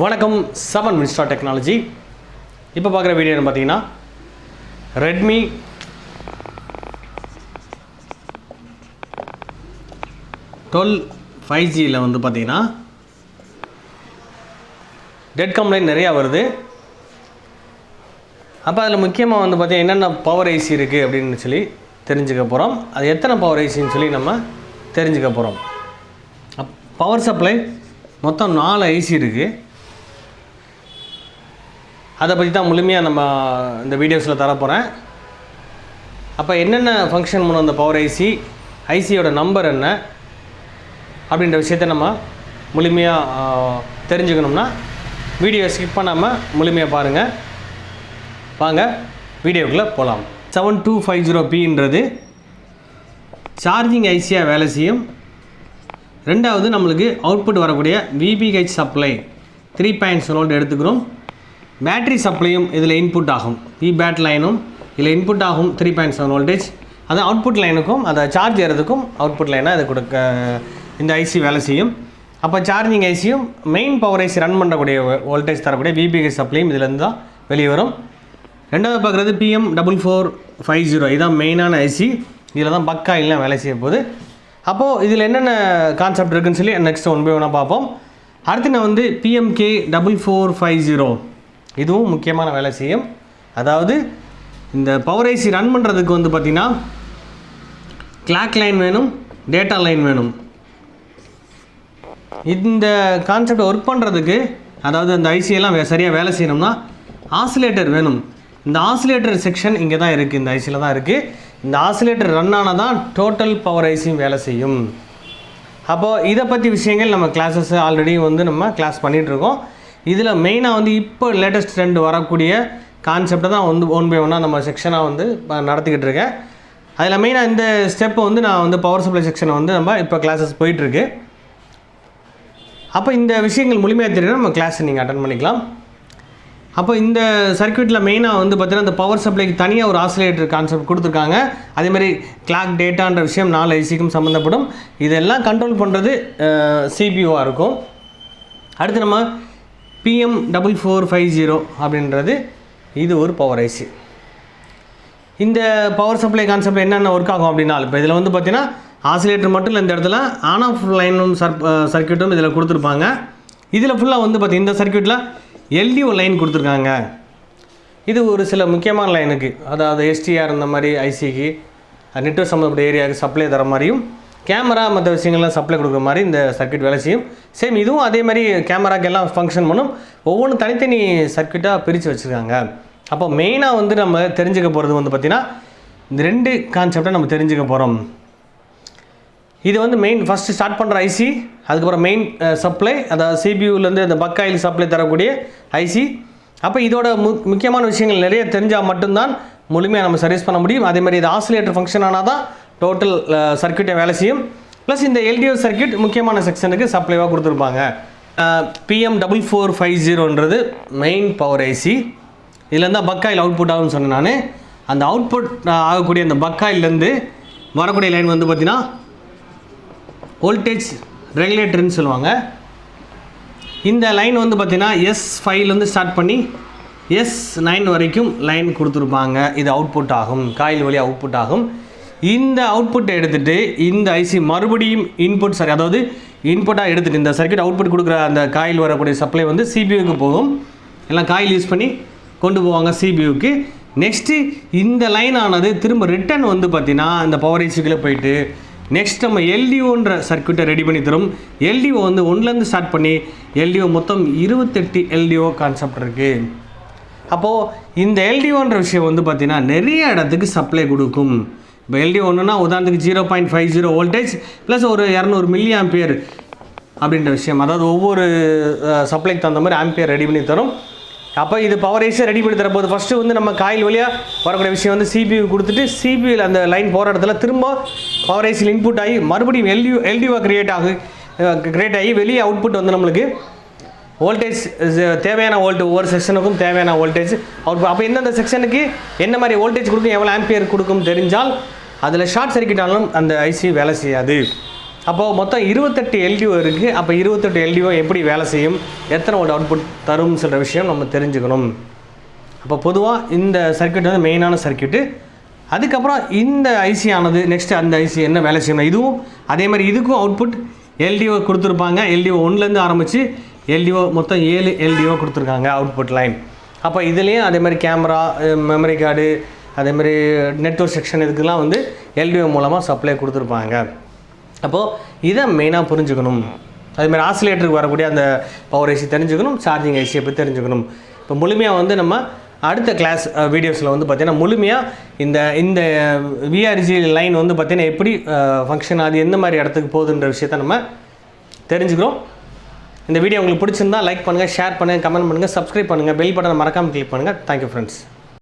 வணக்கம் seven மினிஸ்டா technology. இப்போ பார்க்குற வீடியோன்னு பார்த்தீங்கன்னா ரெட்மி டுவெல் ஃபைவ் ஜியில் வந்து பார்த்தீங்கன்னா டெட் கம்ப்ளைண்ட் நிறையா வருது. அப்போ அதில் முக்கியமாக வந்து பார்த்தீங்கன்னா என்னென்ன பவர் ஐசி இருக்குது அப்படின்னு சொல்லி தெரிஞ்சுக்க போகிறோம் அது எத்தனை பவர் ஐசின்னு சொல்லி நம்ம தெரிஞ்சுக்க போகிறோம் பவர் சப்ளை மொத்தம் நாலு ஐசி இருக்குது அதை பற்றி தான் முழுமையாக நம்ம இந்த வீடியோஸில் தரப்போகிறேன் அப்போ என்னென்ன ஃபங்க்ஷன் பண்ணும் அந்த பவர் ஐசி ஐசியோட நம்பர் என்ன அப்படின்ற விஷயத்தை நம்ம முழுமையாக தெரிஞ்சுக்கணும்னா வீடியோ ஸ்கிப் பண்ணாமல் முழுமையாக பாருங்கள் வாங்க வீடியோக்குள்ளே போகலாம் செவன் டூ ஃபைவ் ஜீரோ பின்றது சார்ஜிங் ஐசியாக வேலை செய்யும். ரெண்டாவது நம்மளுக்கு அவுட்புட் வரக்கூடிய VBH supply three points volt எடுத்துக்கிறோம். பேட்டரி சப்ளையும் இதில் இன்புட் ஆகும். வி பேட் லைனும் இதில் இன்புட் ஆகும் த்ரீ பாயிண்ட் செவன் வோல்டேஜ் அது அவுட்புட் லைனுக்கும் அதை சார்ஜ் ஏறதுக்கும் அவுட்புட் லைனாக அது கொடுக்க இந்த ஐசி வேலை செய்யும். அப்போ சார்ஜிங் ஐசியும் மெயின் பவர் ஐசி ரன் பண்ணக்கூடிய வோல்டேஜ் தரக்கூடிய விபிஹெச் சப்ளையும் இதுலேருந்து தான் வெளியே வரும். ரெண்டாவது பார்க்குறது PM double four five zero இதுதான் மெயினான ஐசி இதில் தான் பக்கா இல்லை வேலை செய்ய போகுது. அப்போது இதில் என்னென்ன கான்செப்ட் இருக்குன்னு சொல்லி நெக்ஸ்ட் ஒன் பை ஒன்னாக பார்ப்போம். அடுத்து நான் வந்து PMK double four five zero இதுவும் முக்கியமான வேலை செய்யும். அதாவது இந்த பவர் ஐசி ரன் பண்ணுறதுக்கு வந்து பார்த்திங்கன்னா கிளாக் லைன் வேணும் டேட்டா லைன் வேணும். இந்த கான்செப்ட் ஒர்க் பண்ணுறதுக்கு அதாவது அந்த ஐசியெல்லாம் சரியாக வேலை செய்யணும்னா ஆசிலேட்டர் வேணும். இந்த ஆசிலேட்டர் செக்ஷன் இங்கே தான் இருக்குது இந்த ஐசியில் தான் இருக்குது இந்த ஆசிலேட்டர் ரன் ஆனால் தான் டோட்டல் பவர் ஐசியும் வேலை செய்யும். அப்போது இதை பற்றி விஷயங்கள் நம்ம கிளாஸஸ் ஆல்ரெடி வந்து நம்ம கிளாஸ் பண்ணிகிட்ருக்கோம் இதில் மெயினாக வந்து இப்போ லேட்டஸ்ட் ட்ரெண்ட் வரக்கூடிய கான்செப்டை தான் வந்து ஒன் பை ஒன்னாக நம்ம செக்ஷனாக வந்து ப- நடத்திக்கிட்டு இருக்கேன். அதில் மெயினாக இந்த ஸ்டெப்பை வந்து நான் வந்து பவர் சப்ளை செக்ஷனை வந்து நம்ம இப்போ கிளாஸஸ் போயிட்டுருக்கு. அப்போ இந்த விஷயங்கள் முழுமையாக தெரியும் நம்ம கிளாஸை நீங்கள் அட்டன் பண்ணிக்கலாம். அப்போ இந்த சர்க்கியூட்டில் மெயினாக வந்து பார்த்தீங்கன்னா இந்த பவர் சப்ளைக்கு தனியாக ஒரு ஆசிலேட்டர் கான்செப்ட் கொடுத்துருக்காங்க. அதேமாதிரி கிளாக் டேட்டான்ற விஷயம் நாலு ஐசிக்கும் சம்மந்தப்படும் இதெல்லாம் கண்ட்ரோல் பண்ணுறது சிபிஓவாக இருக்கும். அடுத்து நம்ம PM double four five zero அப்படின்றது இது ஒரு பவர் ஐசி இந்த பவர் சப்ளை கான்செப்ட் என்னென்ன ஒர்க் ஆகும் அப்படின்னா இப்போ இதில் வந்து பார்த்தீங்கன்னா ஆசிலேட்டர் மட்டும் இல்லை இந்த இடத்துல ஆன் ஆஃப் லைனும் சர் சர்க்கியூட்டும் இதில் கொடுத்துருப்பாங்க. இதில் ஃபுல்லாக வந்து பார்த்தீங்கன்னா இந்த சர்க்கியூட்டில் எல்டிஓ லைன் கொடுத்துருக்காங்க. இது ஒரு சில முக்கியமான லைனுக்கு அதாவது எஸ்டிஆர் இந்த மாதிரி ஐசிக்கு நெட்ஒர்க் சம்மந்தப்பட்ட ஏரியாவுக்கு சப்ளை தர மாதிரியும் கேமரா மற்ற விஷயங்கள்லாம் சப்ளை கொடுக்குற மாதிரி இந்த சர்க்கியூட் வேலை செய்யும். சேம் இதுவும் அதே மாதிரி கேமராக்கு எல்லாம் ஃபங்க்ஷன் பண்ணும். ஒவ்வொன்றும் தனித்தனி சர்க்கியூட்டாக பிரித்து வச்சுருக்காங்க. அப்போ மெயினாக வந்து நம்ம தெரிஞ்சுக்க போகிறது வந்து பார்த்திங்கன்னா இந்த ரெண்டு கான்செப்டை நம்ம தெரிஞ்சுக்க போகிறோம் இது வந்து மெயின் ஃபஸ்ட்டு ஸ்டார்ட் பண்ணுற ஐசி அதுக்கப்புறம் மெயின் சப்ளை அதாவது சிபியூலேருந்து அந்த பக்காயில் சப்ளை தரக்கூடிய ஐசி அப்போ இதோட மு முக்கியமான விஷயங்கள் நிறைய தெரிஞ்சால் மட்டும்தான் முழுமையாக நம்ம சர்வீஸ் பண்ண முடியும். அதே மாதிரி இது ஆசிலேட்டர் ஃபங்க்ஷன் ஆனால் தான் டோட்டல் சர்க்கியூட்டை uh, வேலை செய்யும். ப்ளஸ் இந்த எல்டிஓ சர்க்கியூட் முக்கியமான செக்ஷனுக்கு சப்ளைவாக கொடுத்துருப்பாங்க. பிஎம் டபுள் ஃபோர் ஃபைவ் ஜீரோன்றது மெயின் பவர் ஐசி இதில் இருந்தால் பக்காயில் அவுட்புட் ஆகும்னு சொன்னேன் நான். அந்த அவுட்புட் uh, ஆகக்கூடிய அந்த பக்காயிலேருந்து வரக்கூடிய லைன் வந்து பார்த்திங்கன்னா வோல்டேஜ் ரெகுலேட்டர்னு சொல்லுவாங்க. இந்த லைன் வந்து பார்த்திங்கன்னா எஸ் ஃபைவ்லேருந்து ஸ்டார்ட் பண்ணி எஸ் நைன் வரைக்கும் லைன் கொடுத்துருப்பாங்க. இது அவுட்புட் ஆகும். காயில் வழி அவுட்புட் ஆகும். இந்த அவுட்புட்டை எடுத்துகிட்டு இந்த ஐசி மறுபடியும் இன்புட் சரி அதாவது இன்புட்டாக எடுத்துகிட்டு இந்த சர்க்யூட் அவுட்புட் கொடுக்குற அந்த காயில் வரக்கூடிய சப்ளை வந்து சிபியூக்கு போகும். எல்லாம் காயில் யூஸ் பண்ணி கொண்டு போவாங்க சிபியூக்கு நெக்ஸ்ட்டு இந்த லைன் ஆனது திரும்ப ரிட்டர்ன் வந்து பார்த்தீங்கன்னா இந்த பவர் ஐசிக்குள்ளே போயிட்டு நெக்ஸ்ட் நம்ம எல்டிஓன்ற சர்க்கியூட்டை ரெடி பண்ணி தரும். எல்டிஓ வந்து ஒன்றுலேருந்து ஸ்டார்ட் பண்ணி எல்டிஓ மொத்தம் இருபத்தெட்டு எல்டிஓ கான்செப்ட் இருக்குது அப்போது இந்த எல்டிஓன்ற விஷயம் வந்து பார்த்திங்கன்னா நிறைய இடத்துக்கு சப்ளை கொடுக்கும். இப்போ எல்டி ஒன்றுனா உதாரணத்துக்கு zero point five zero voltage plus ஒரு இரநூறு மில்லி ஆம்பியர் அப்படின்ற விஷயம். அதாவது ஒவ்வொரு சப்ளைக்கு தகுந்த மாதிரி ஆம்பியர் ரெடி பண்ணி தரும். அப்போ இது பவர் ஐஸை ரெடி பண்ணி தரப்போது ஃபஸ்ட்டு வந்து நம்ம காயில் வழியாக வரக்கூடிய விஷயம் வந்து சிபியூ கொடுத்துட்டு சிபியூவில் அந்த லைன் போகிற இடத்துல திரும்ப பவர் ஏசியில் இன்புட் ஆகி மறுபடியும் எல்டியூ எல்டியூவாக க்ரியேட் ஆகு க்ரியேட் ஆகி வெளியே அவுட்புட் வந்து நம்மளுக்கு வோல்டேஜ் uh, தேவையான வோல்ட் ஒவ்வொரு செக்ஷனுக்கும் தேவையான வோல்டேஜ் அவுட் அப்போ எந்தெந்த செக்ஷனுக்கு என்ன மாதிரி வோல்டேஜ் கொடுக்கும் எவ்வளோ ஆம்பியர் கொடுக்கும் தெரிஞ்சால் அதில் ஷார்ட் சர்க்யூட் ஆனாலும் அந்த ஐசி வேலை செய்யாது. அப்போது மொத்தம் இருபத்தெட்டு எல்டிஓ இருக்குது அப்போ இருபத்தெட்டு எல்டிஓ எப்படி வேலை செய்யும் எத்தனை வோல்ட் அவுட்புட் தரும் சொல்கிற விஷயம் நம்ம தெரிஞ்சுக்கணும். அப்போ பொதுவாக இந்த சர்க்யூட் வந்து மெயினான சர்க்யூட்டு அதுக்கப்புறம் இந்த ஐசி ஆனது நெக்ஸ்ட் அந்த ஐசி என்ன வேலை செய்யணும் இதுவும் அதே மாதிரி இதுக்கும் அவுட்புட் எல்டிஓ கொடுத்துருப்பாங்க. எல்டிஓ ஒன்லேருந்து ஆரம்பித்து எல்டிஓ மொத்தம் ஏழு எல்டிஓ கொடுத்துருக்காங்க அவுட்புட் லைன் அப்போ இதுலேயும் அதே மாதிரி கேமரா மெமரி கார்டு அதே மாதிரி நெட்ஒர்க் செக்ஷன் இதுக்கெல்லாம் வந்து எல்டிஓ மூலமாக சப்ளை கொடுத்துருப்பாங்க. அப்போது இதை மெயினாக புரிஞ்சுக்கணும். அதேமாதிரி ஆசிலேட்டருக்கு வரக்கூடிய அந்த பவர் ஐசி தெரிஞ்சுக்கணும் சார்ஜிங் ஐசியை பற்றி தெரிஞ்சுக்கணும். இப்போ முழுமையாக வந்து நம்ம அடுத்த கிளாஸ் வீடியோஸில் வந்து பார்த்திங்கன்னா முழுமையாக இந்த இந்த விஆர்ஜி லைன் வந்து பார்த்திங்கன்னா எப்படி ஃபங்க்ஷன் ஆகுது எந்த மாதிரி இடத்துக்கு போகுதுன்ற விஷயத்த நம்ம தெரிஞ்சுக்கிறோம். இந்த வீடியோ உங்களுக்கு பிடிச்சிருந்தா லைக் பண்ணுங்கள் ஷேர் பண்ணுங்கள் கமெண்ட் பண்ணுங்கள் சப்ஸ்கிரைப் பண்ணுங்கள் பெல் பட்டனை மறக்காமல் கிளிக் பண்ணுங்கள் தேங்க்யூ ஃப்ரெண்ட்ஸ்